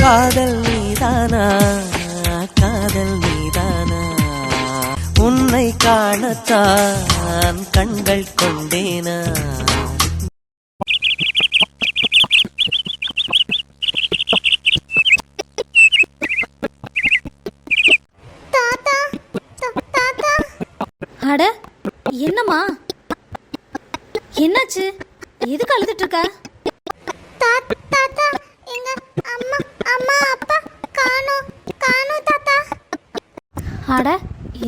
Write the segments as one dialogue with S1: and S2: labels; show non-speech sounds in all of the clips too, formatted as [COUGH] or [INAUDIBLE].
S1: காதல் நீதானா? காதல் நீதானா? உன்னை காணத்தான் கண்கள் கொண்டேனா?
S2: அட என்னம்மா? என்னாச்சு? எதுக்கு அழுதுட்டு இருக்க
S3: தாத்தா எங்க அம்மா அம்மா அப்பா காணோம் காணோம் தாத்தா
S2: அட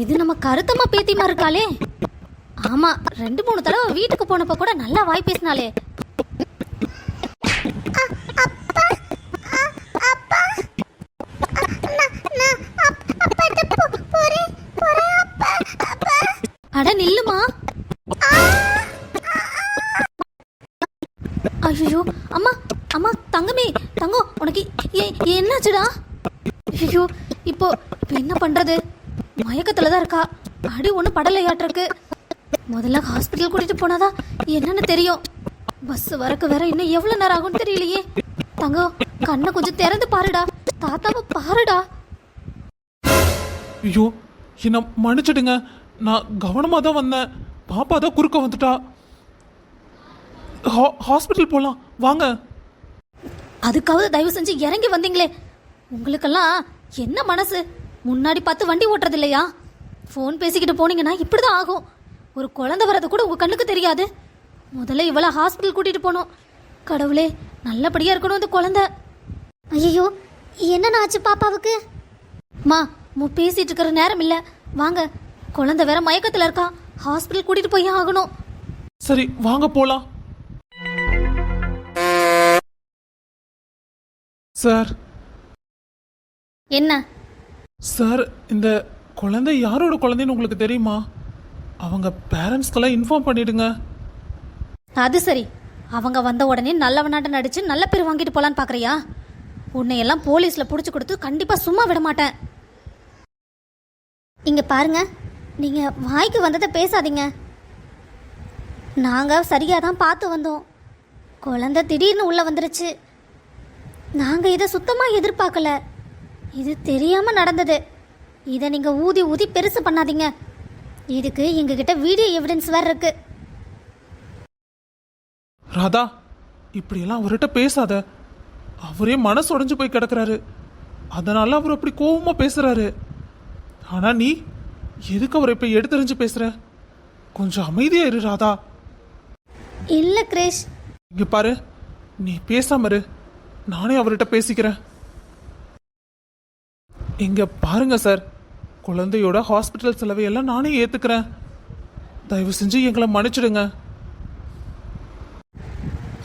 S2: இது நம்ம கருத்தம்மா பேத்திமா இருக்காளே. ஆமா ரெண்டு மூணு தடவை வீட்டுக்கு போனப்ப கூட நல்லா வாய் பேசினாலே அட நில்லுமா. ஐயோ அம்மா அம்மா தங்கமே தங்கம் உனக்கு என்னாச்சுடா? ஐயோ இப்போ என்ன பண்றது? மயக்கத்துல தான் இருக்கா அடி ஒன்றும் படலையாட்டிருக்கு. முதல்ல ஹாஸ்பிட்டல் கூட்டிட்டு போனாதான் என்னன்னு தெரியும். பஸ் வரக்கு வேற இன்னும் எவ்வளவு நேரம் ஆகும்னு தெரியலையே. தங்கம் கண்ணை கொஞ்சம் திறந்து பாருடா. தாத்தாவை பாருடா.
S4: ஐயோ என்ன மன்னிச்சிடுங்க. நான் கவனமாக தான் வந்தேன். பாப்பா தான் குறுக்க வந்துட்டா. ஹாஸ்பிட்டல் போகலாம் வாங்க.
S2: அதுக்காவது தயவு செஞ்சு இறங்கி வந்தீங்களே. உங்களுக்கெல்லாம் என்ன மனசு? முன்னாடி பார்த்து வண்டி ஓட்டுறது இல்லையா ஃபோன் பேசிக்கிட்டு போனீங்கன்னா இப்படிதான் ஆகும். ஒரு குழந்தை வர்றது கூட உங்க கண்ணுக்கு தெரியாது. முதல்ல இவளை ஹாஸ்பிட்டல் கூட்டிட்டு போனோம். கடவுளே நல்லபடியா இருக்கணும் இந்த குழந்தை.
S3: ஐயோ என்ன ஆச்சு பாப்பாவுக்கு?
S2: மா மு பேசிட்டு இருக்கிற நேரம் இல்ல. வாங்க குழந்தை வேற மயக்கத்துல இருக்கா. ஹாஸ்பிட்டல் கூட்டிட்டு போய் ஆகணும்.
S4: சரி வாங்க போகலாம் சார்.
S2: என்ன?
S4: சார் இந்த குழந்தை யாரோட குழந்தைன்னு உங்களுக்கு தெரியுமா? அவங்க பேரண்ட்ஸ்க்கெல்லாம் இன்ஃபார்ம் பண்ணிடுங்க.
S2: அது சரி. அவங்க வந்த உடனே நல்லவனாட்ட நடிச்சு நல்ல பேர் வாங்கிட்டு போலான்னு பாக்குறியா? உன்னை எல்லாம் போலீஸ்ல புடிச்சு கொடுத்து கண்டிப்பா சும்மா விட மாட்டேன்.
S3: இங்க பாருங்க. நீங்க வாய்க்கு வந்ததை பேசாதீங்க. நாங்க சரியா தான் பார்த்து வந்தோம். குழந்தை திடீர்னு உள்ள வந்துருச்சு. நாங்க இதை சுத்தமா எதிர்பார்க்கல. இது தெரியாம நடந்தது. இதை நீங்க ஊதி ஊதி பெருசு பண்ணாதீங்க. இதுக்கு எங்ககிட்ட வீடியோ எவிடன்ஸ் வேற இருக்கு.
S4: ராதா இப்படியெல்லாம் அவர்கிட்ட பேசாத. அவரே மனசு உடைஞ்சு போய் கிடக்குறாரு. அதனால அவர் அப்படி கோவமா பேசுறாரு. ஆனா நீ எதுக்கு அவரை இப்ப எடுத்தறிஞ்சு பேசுற? கொஞ்சம் அமைதியா இரு ராதா.
S3: இல்ல கிரிஷ்.
S4: இங்க பாரு நீ பேசாம இரு. நானே அவர்கிட்ட பேசிக்கிறேன். இங்க பாருங்க சார். குழந்தையோட ஹாஸ்பிட்டல் செலவையெல்லாம் நானே ஏத்துக்கிறேன். தயவு செஞ்சு எங்களை மன்னிச்சிடுங்க.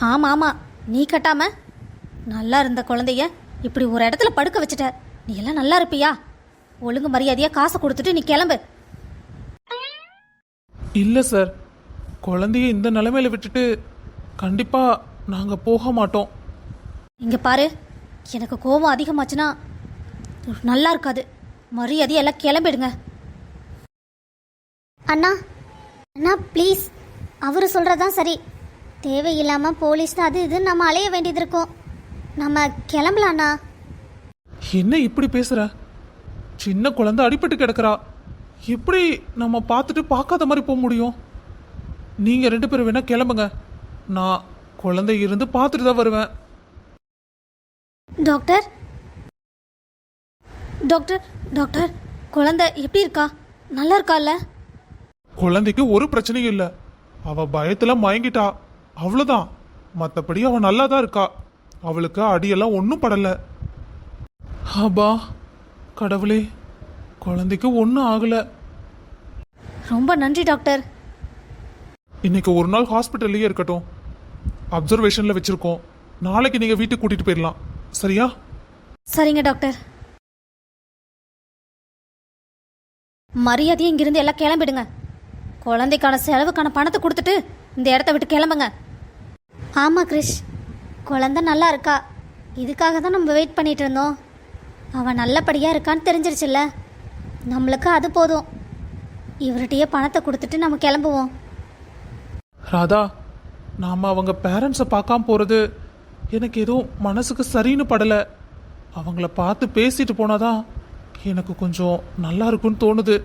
S2: ஆமா ஆமா. நீ கட்டாம. நல்லா இருந்த குழந்தைய இப்படி ஒரு இடத்துல படுக்க வச்சுட்ட. நீ எல்லாம் நல்லா இருப்பியா? ஒழுங்கு மரியாதையா காசை கொடுத்துட்டு நீ கிளம்பு.
S4: இல்ல சார். குழந்தைய இந்த நிலைமையில விட்டுட்டு கண்டிப்பா நாங்க போக மாட்டோம்.
S2: இங்க பாரு. எனக்கு கோபம் அதிகமாச்சுன்னா நல்லா இருக்காது மரியாதையா எல்லாம் கிளம்பிடுங்க.
S3: அண்ணா அண்ணா ப்ளீஸ். அவர் சொல்கிறதான் சரி. தேவையில்லாமல் போலீஸ் அது இது நம்ம அலைய வேண்டியது இருக்கும். நம்ம கிளம்பலாம் அண்ணா.
S4: என்ன இப்படி பேசுற? சின்ன குழந்தை அடிபட்டு கிடக்குறா. எப்படி நம்ம பார்த்துட்டு பார்க்காத மாதிரி போக முடியும்? நீங்க ரெண்டு பேரும் வேணா கிளம்புங்க. நான் குழந்தை இருந்து பார்த்துட்டு தான் வருவேன்.
S2: டாக்டர் டாக்டர் டாக்டர் குழந்தை எப்படி இருக்கா? நல்லா இருக்கால்ல?
S4: குழந்தைக்கு ஒரு பிரச்சனையும் இல்லை. அவ பயத்துல மயங்கிட்டா. அவ்வளோதான் மற்றபடி அவ நல்லா தான் இருக்கா. அவளுக்கு அடியெல்லாம் ஒன்றும் படல. ஆபா கடவுளே குழந்தைக்கு ஒன்றும் ஆகலை.
S2: ரொம்ப நன்றி டாக்டர்.
S4: இன்னைக்கு ஒரு நாள் ஹாஸ்பிட்டல்லையே இருக்கட்டும். அப்சர்வேஷனில் வச்சிருக்கோம். நாளைக்கு நீங்கள் வீட்டுக்கு கூட்டிகிட்டு போயிடலாம். சரியா?
S2: சரிங்க டாக்டர். மரியாதையை இங்கிருந்து எல்லாம் கிளம்பிடுங்க. குழந்தைக்கான செலவுக்கான பணத்தை கொடுத்துட்டு இந்த இடத்த விட்டு கிளம்புங்க.
S3: ஆமாம் கிரிஷ் குழந்தை நல்லா இருக்கா? இதுக்காக தான் நம்ம வெயிட் பண்ணிகிட்டு இருந்தோம். அவன் நல்லபடியாக இருக்கான்னு தெரிஞ்சிருச்சுல்ல. நம்மளுக்கு அது போதும். இவர்கிட்டயே பணத்தை கொடுத்துட்டு நம்ம கிளம்புவோம்.
S4: ராதா நாம் அவங்க பேரண்ட்ஸை பார்க்காம போகிறது எனக்கு எதுவும் மனசுக்கு சரின்னு படலை. அவங்கள பார்த்து பேசிட்டு போனாதான் எனக்கு கொஞ்சம் நல்லா இருக்கும்னு தோணுது.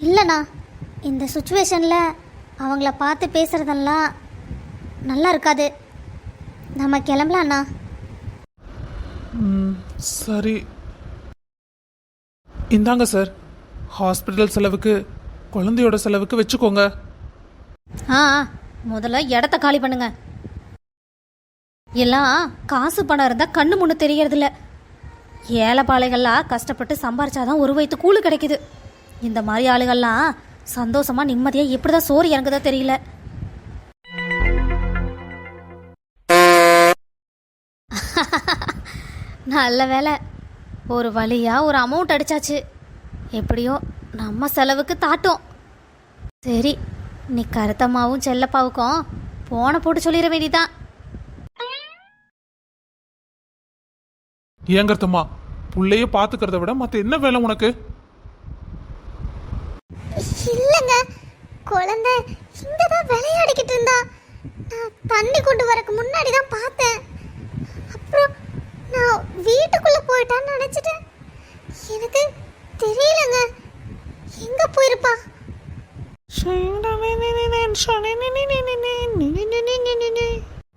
S3: இல்லைண்ணா இந்த சுச்சுவேஷனில் அவங்கள பார்த்து பேசுகிறதெல்லாம் நல்லா இருக்காது நம்ம கிளம்பலாண்ணா.
S4: சரி. இந்தாங்க சார் ஹாஸ்பிட்டல் செலவுக்கு குழந்தையோட செலவுக்கு வச்சுக்கோங்க.
S2: ஆ ஆ, முதல்ல இடத்த காலி பண்ணுங்க. எல்லாம் காசு பணம் இருந்தால் கண்ணு முன்னு தெரியறதில்ல. ஏழைப்பாளைகள்லாம் கஷ்டப்பட்டு சம்பாரிச்சாதான் ஒரு வயிற்று கூழு கிடைக்குது. இந்த மாதிரி ஆளுகள்லாம் சந்தோஷமா நிம்மதியாக எப்படி தான் சோறு இறங்குதா தெரியல. [LAUGHS] நல்ல வேலை ஒரு வழியாக ஒரு அமௌண்ட் அடிச்சாச்சு. எப்படியோ நம்ம செலவுக்கு தாட்டும். சரி நீ கருத்தம்மாவும் செல்லப்பாவுக்கும் போன போட்டு சொல்லிட வேண்டியதான்
S4: ஏங்கர்த்தம்மா புள்ளைய பாத்துக்கிறத விட மத்த என்ன வேலை உனக்கு
S3: இல்லைங்க குழந்தை இங்கே தான் விளையாடிக்கிட்டு இருந்தா நான் தண்ணி கொண்டு வரக்கு முன்னாடி தான் பார்த்தேன் அப்புறம் நான் வீட்டுக்குள்ளே போயிட்டான்னு நினச்சிட்டேன் எனக்கு தெரியலங்க எங்கே போயிருப்பா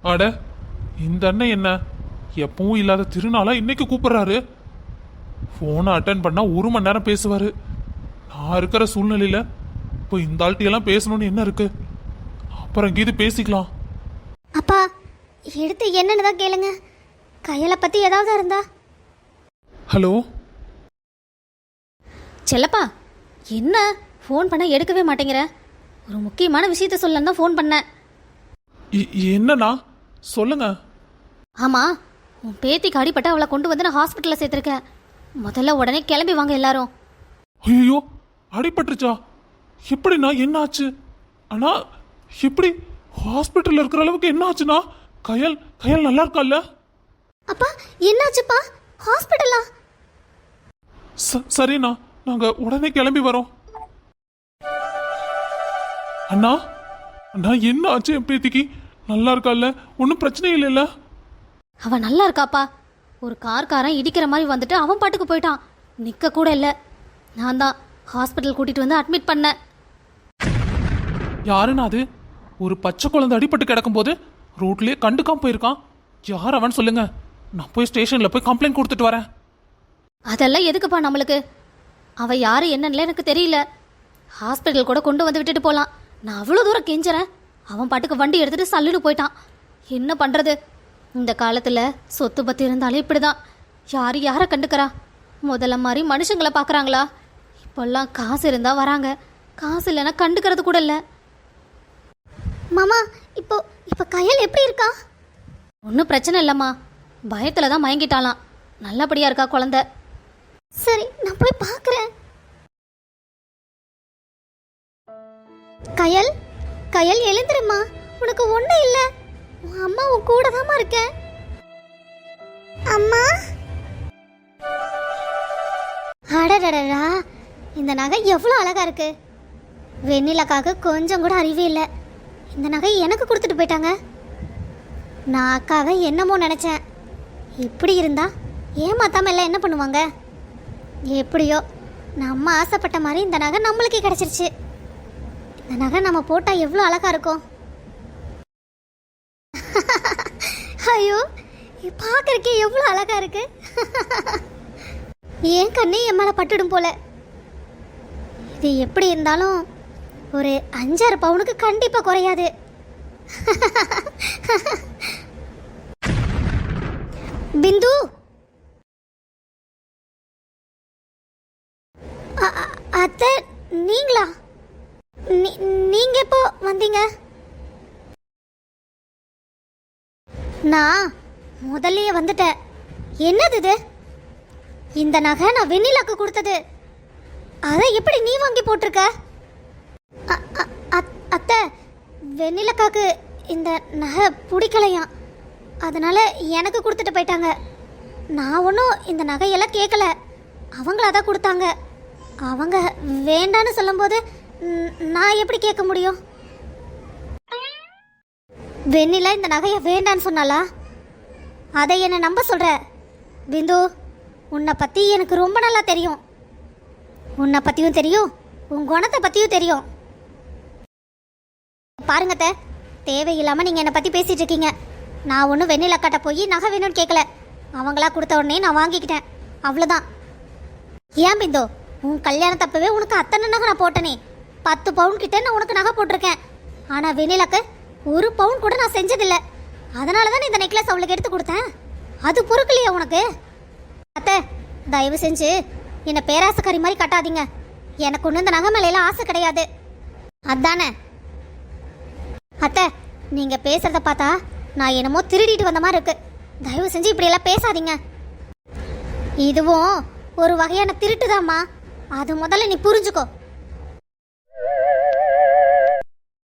S4: அட இந்த அண்ணன் என்ன எப்பவும் இல்லாத திருநாளா இன்னைக்கு கூப்பிடுறாரு. போனை அட்டன் பண்ணா ஒரு மணி நேரம் பேசுவாரு. நான் இருக்கிற சூழ்நிலையில இப்போ இந்த ஆள்கிட்டயெல்லாம் பேசணும்னு என்ன இருக்கு? அப்புறம் கீது பேசிக்கலாம்.
S3: அப்பா எடுத்து என்னன்னு தான் கேளுங்க. கையலை பற்றி ஏதாவது இருந்தா.
S4: ஹலோ
S2: செல்லப்பா என்ன? ஃபோன் பண்ண எடுக்கவே மாட்டேங்கிற. ஒரு முக்கியமான விஷயத்த சொல்லன்னு தான் ஃபோன் பண்ணேன்.
S4: இ- என்னண்ணா? சொல்லுங்க.
S2: ஆமா உன் பேத்திக்கு அடிபட்டு அவளை கொண்டு வந்து நான் ஹாஸ்பிட்டலில் சேர்த்துருக்கேன். முதல்ல உடனே கிளம்பி வாங்க எல்லாரும்.
S4: ஐயோ அடிபட்டுருச்சா? எப்படிண்ணா என்ன ஆச்சு அண்ணா எப்படி ஹாஸ்பிட்டல்ல இருக்கிற அளவுக்கு என்ன ஆச்சுண்ணா கயல் கயல் நல்லா இருக்கால்ல?
S3: அப்பா என்னாச்சுப்பா? ஹாஸ்பிட்டலா
S4: ச- சரிண்ணா நாங்க உடனே கிளம்பி வரோம். அண்ணா அண்ணா என்ன ஆச்சு என் பேத்திக்கு? நல்லா இருக்கால்ல? ஒன்றும் பிரச்சனை இல்லைல்ல?
S2: அவ நல்லா இருக்காப்பா. ஒரு கார்காரன் இடிக்கிற மாதிரி வந்துட்டு அவன் பாட்டுக்கு போயிட்டான். நிற்க கூட இல்லை. நான் தான் ஹாஸ்பிட்டல் கூட்டிட்டு வந்து அட்மிட் பண்ணேன்.
S4: யாருண்ணா அது? ஒரு பச்சை குழந்தை அடிபட்டு கிடக்கும்போது ரோட்லயே கண்டுக்காம போயிருக்கான். யார் அவன் சொல்லுங்க. நான் போய் ஸ்டேஷன்ல போய் கம்ப்ளைண்ட் கொடுத்துட்டு வரேன்.
S2: அதெல்லாம் எதுக்குப்பா நம்மளுக்கு? அவ யாரு என்னன்னு எனக்கு தெரியல. ஹாஸ்பிட்டல் கூட கொண்டு வந்து விட்டுட்டு போலாம். நான் அவ்வளோ தூரம் கெஞ்சுறேன். அவன் பாட்டுக்கு வண்டி எடுத்துட்டு சல்லுன்னு போயிட்டான். என்ன பண்றது? இந்த காலத்தில் சொத்து பத்தி இருந்தாலே இப்படிதான். யார் யாரை கண்டுக்கிறா? முதல்ல மாதிரி மனுஷங்களை பார்க்குறாங்களா இப்போல்லாம் காசு இருந்தால் வராங்க. காசு இல்லைன்னா கண்டுக்கிறது கூட இல்லை.
S3: மாமா இப்போ இப்போ கையல் எப்படி இருக்கா?
S2: ஒன்றும் பிரச்சனை இல்லைம்மா. பயத்தில் தான் மயங்கிட்டாளாம். நல்லபடியாக இருக்கா குழந்த?
S3: சரி நான் போய் பார்க்குறேன் கயல் கயல் எழுந்துருமா உனக்கு ஒன்றும் இல்லை. உன் அம்மா உன் கூட தாம்மா இருக்கேன் அம்மா? அடடடடா இந்த நகை எவ்வளோ அழகா இருக்கு. வெண்ணிலக்காக கொஞ்சம் கூட அறிவே இல்லை. இந்த நகை எனக்கு கொடுத்துட்டு போயிட்டாங்க. நான் அக்காவை என்னமோ நினச்சேன். இப்படி இருந்தா ஏமாத்தாம எல்லாம் என்ன பண்ணுவாங்க? எப்படியோ நம்ம ஆசைப்பட்ட மாதிரி இந்த நகை நம்மளுக்கே கிடச்சிருச்சு. இந்த நகை நம்ம போட்டால் எவ்வளோ அழகா இருக்கும் ஐயோ இது பார்க்கறக்கே எவ்வளோ அழகா இருக்கு. ஏன் கண்ணே என் மேலே பட்டுடும் போல. இது எப்படி இருந்தாலும் ஒரு அஞ்சாறு பவுனுக்கு கண்டிப்பாக குறையாது. பிந்து! அத்தை நீங்களா? நீ- நீங்க எப்போ வந்தீங்க? நான் முதல்லயே வந்துட்டேன் என்னது இது? இந்த நகை நான் வெண்ணிலாக்கு கொடுத்தது. அதை எப்படி நீ வாங்கி போட்டிருக்க? அ- அத்தை வெண்ணிலக்காக்கு இந்த நகை பிடிக்கலையாம். அதனால எனக்கு கொடுத்துட்டு போயிட்டாங்க. நான் ஒன்றும் இந்த நகையெல்லாம் கேட்கல அவங்கள தான் கொடுத்தாங்க. அவங்க வேண்டான்னு சொல்லும்போது நான் எப்படி கேட்க முடியும்? வெண்ணிலா இந்த நகையை வேண்டான்னு சொன்னாலா அதை என்னை நம்ப சொல்கிற பிந்து உன்னை பற்றி எனக்கு ரொம்ப நல்லா தெரியும். உன்னை பற்றியும் தெரியும் உன் குணத்தை பற்றியும் தெரியும். பாருங்க த தேவையில்லாமல் நீங்கள் என்னை பற்றி பேசிகிட்டு இருக்கீங்க. நான் ஒன்றும் வெண்ணில கட்ட போய் நகை வேணும்னு கேட்கல அவங்களா கொடுத்த உடனே நான் வாங்கிக்கிட்டேன். அவ்வளோதான் ஏன் பிந்தோ உன் கல்யாணத்தப்பவே உனக்கு அத்தனை நகை நான் போட்டனே. பத்து பவுன் கிட்ட நான் உனக்கு நகை போட்டிருக்கேன். ஆனால் வெண்ணிலாக்கு ஒரு பவுன் கூட நான் செஞ்சதில்லை. அதனால தான் இந்த நெக்லஸ் அவளுக்கு எடுத்து கொடுத்தேன்? அது பொறுக்கலையே உனக்கு. அத்தை தயவு செஞ்சு என்னை பேராசக்காரி மாதிரி கட்டாதீங்க. எனக்கு ஒன்றும் இந்த நகை மேலையெல்லாம் ஆசை கிடையாது. அதானே? அத்தை நீங்கள் பேசுகிறத பார்த்தா நான் என்னமோ திருடிட்டு வந்த மாதிரி இருக்கு. தயவு செஞ்சு இப்படியெல்லாம் பேசாதீங்க. இதுவும் ஒரு வகையான திருட்டுதாம்மா. அது முதல்ல நீ புரிஞ்சுக்கோ.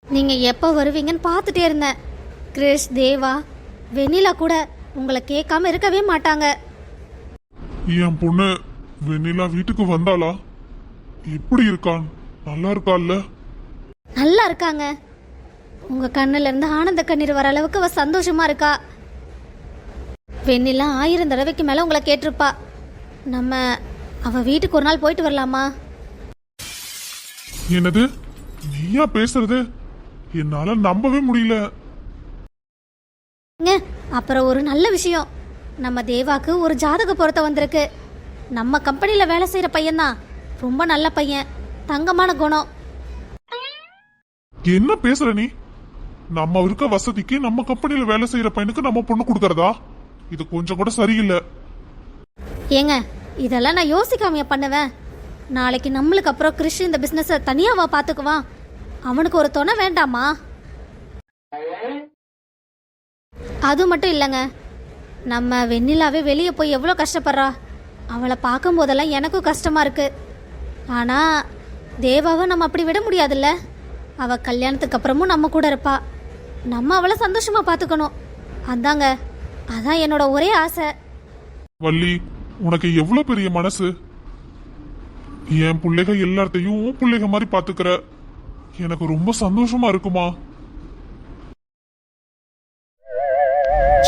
S2: நீங்கள் எப்போ வருவீங்கன்னு பார்த்துட்டே இருந்தேன். கிரிஷ் தேவா வெண்ணிலா கூட உங்களை கேட்காம இருக்கவே மாட்டாங்க.
S5: என் பொண்ணு வெண்ணிலா வீட்டுக்கு வந்தாளா? எப்படி இருக்கான்? நல்லா இருக்கால்ல
S2: நல்லா இருக்காங்க. உங்க கண்ணுல இருந்து ஆனந்த கண்ணீர் வர அளவுக்கு அவ சந்தோஷமா இருக்கா. வெண்ணிலா ஆயிரம் தடவைக்கு மேல உங்களை கேட்டிருப்பா. நம்ம அவ வீட்டுக்கு ஒரு நாள் போயிட்டு வரலாமா?
S5: என்னது? நீயா பேசுறது? என்னால நம்பவே முடியல.
S2: அப்புறம் ஒரு நல்ல விஷயம். நம்ம தேவாக்கு ஒரு ஜாதக பொருத்த வந்திருக்கு. நம்ம கம்பெனியில் வேலை செய்கிற பையன்தான். ரொம்ப நல்ல பையன். தங்கமான குணம்.
S5: என்ன பேசுற நீ? நம்ம இருக்க வசதிக்கு நம்ம கம்பெனில வேலை செய்யற பையனுக்கு நம்ம பொண்ணு கொடுக்கறதா? இது கொஞ்சம் கூட சரியில்லை.
S2: ஏங்க இதெல்லாம் நான் யோசிக்காமையா பண்ணுவேன். நாளைக்கு நம்மளுக்கு அப்புறம் கிறிஷ் இந்த பிஸ்னஸை தனியாவா பார்த்துக்குவான் அவனுக்கு ஒரு துணை வேண்டாமா? அது மட்டும் இல்லைங்க. நம்ம வெண்ணிலாவே வெளியே போய் எவ்வளோ கஷ்டப்படுறா? அவளை பார்க்கும்போதெல்லாம் எனக்கும் கஷ்டமாக இருக்குது ஆனால் தேவாவை நம்ம அப்படி விட முடியாதுல்ல? அவள் கல்யாணத்துக்கு அப்புறமும் நம்ம கூட இருப்பா. நம்ம அவளை சந்தோஷமாக பார்த்துக்கணும். அதாங்க அதான் என்னோட ஒரே ஆசை.
S5: வள்ளி உனக்கு எவ்வளோ பெரிய மனசு? என் பிள்ளைக எல்லாத்தையும் உன் பிள்ளைக மாதிரி பார்த்துக்கிற. எனக்கு ரொம்ப சந்தோஷமா இருக்குமா?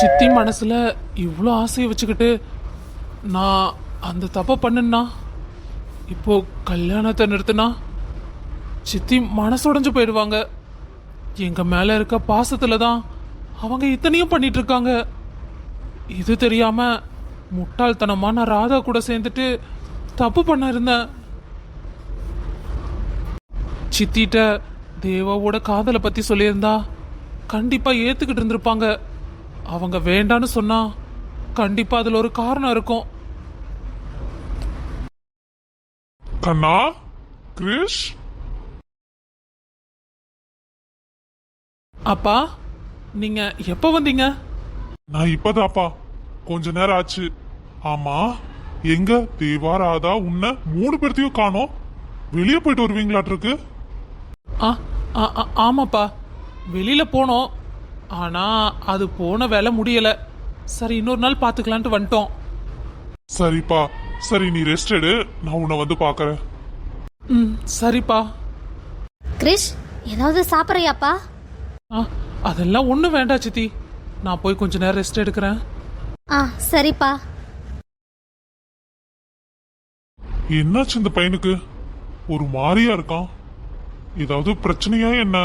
S4: சித்தி மனசில் இவ்வளோ ஆசையை வச்சுக்கிட்டு நான் அந்த தப்பை பண்ணுனா இப்போ கல்யாணத்தை நிறுத்தினா சித்தி மனசுடைஞ்சு போயிடுவாங்க. எங்கள் மேலே இருக்க பாசத்தில் தான் அவங்க இத்தனையும் பண்ணிட்டு இருக்காங்க. இது தெரியாமல் முட்டாள்தனமாக நான் ராதா கூட சேர்ந்துட்டு தப்பு பண்ண இருந்தேன் சித்திட்ட தேவாவோட காதலை பற்றி சொல்லியிருந்தா கண்டிப்பாக ஏற்றுக்கிட்டு இருந்திருப்பாங்க. அவங்க வேண்டான்னு சொன்னா கண்டிப்பா அதுல ஒரு காரணம் இருக்கும்.
S5: கண்ணா கிரிஷ்?
S4: அப்பா நீங்க எப்ப வந்தீங்க?
S5: நான் இப்பதாப்பா. கொஞ்ச நேரம் ஆச்சு. ஆமா எங்க தேவா ராதா உன்னை மூணு பேர்த்தையும் காணோம். வெளியே போயிட்டு வருவீங்களாட்டிருக்கு
S4: ஆமாப்பா. வெளியில போனோம். ஆனா அது போன வேலை முடியல. சரி இன்னொரு நாள் பாத்துக்கலான்ட்டு வந்துட்டோம்.
S5: சரிப்பா. சரி நீ ரெஸ்ட் எடு. நான் உன்னை வந்து பாக்குறேன்.
S4: ம் சரிப்பா.
S2: கிரிஷ் ஏதாவது சாப்பிட்றியாப்பா?
S4: ஆ அதெல்லாம் ஒன்றும் வேண்டாம் சித்தி. நான் போய் கொஞ்ச நேரம் ரெஸ்ட் எடுக்கிறேன்.
S2: ஆ சரிப்பா.
S5: என்னாச்சு இந்த பையனுக்கு? ஒரு மாதிரியா இருக்கான். ஏதாவது பிரச்சனையா என்ன?